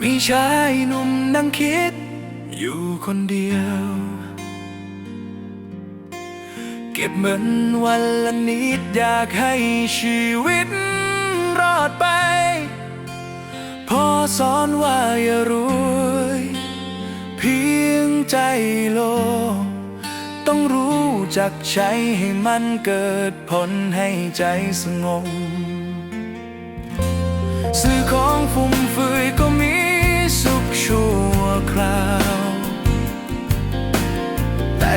มีชายหนุ่มนั่งคิด อยู่คนเดียว เก็บเงินวันละนิดอยากให้ชีวิตรอดไปพอสอนว่าอย่ารวยเพียงใจโล ต้องรู้จักใช้ให้มันเกิดผลให้ใจสงบซื้อของฟุ่มเฟือยก็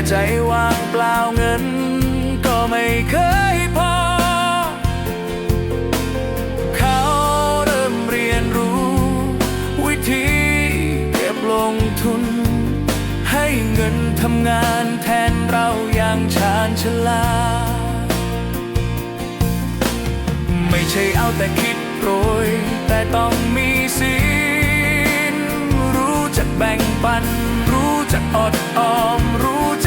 ใจว่างเปล่าเงิน ก็ไม่เคยพอ เขาเริ่มเรียนรู้ วิธีเก็บลงทุน ให้เงินทำงานแทนเราอย่างชาญฉลาดไม่ใช่เอาแต่คิดโปรย แต่ต้องมีศีลรู้จักแบ่งปัน รู้จักอดออมรู้จัก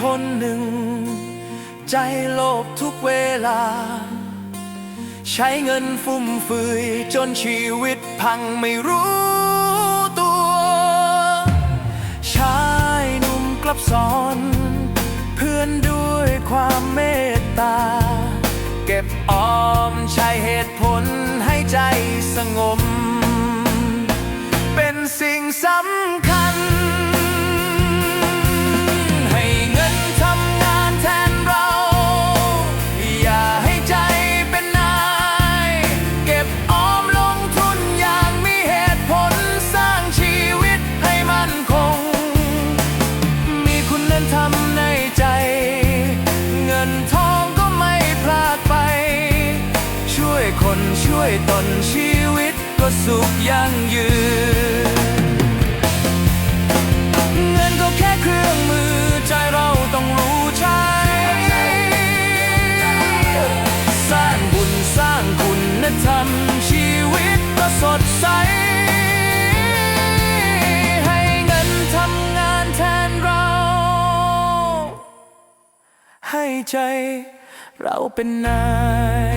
คนหนึ่ง ใจโลภทุกเวลา ใช้เงินฟุ่มเฟือยจนชีวิตพังไม่รู้ตัว ชายหนุ่มกลับสอน เพื่อนด้วยความเมตตา เก็บออมใช้เหตุผลให้ใจสงบ เป็นสิ่งสำคัญ วยคนช่วยตนชีวิตก็สุขยั่งยืน เงินก็แค่เครื่องมือใจเราต้องรู้ใช้สร้างบุญสร้างคุณธรรมชีวิตก็สดใสให้เงินทำงานแทนเราให้ใจเราเป็นนาย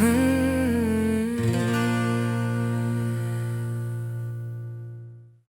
Mm-hmm.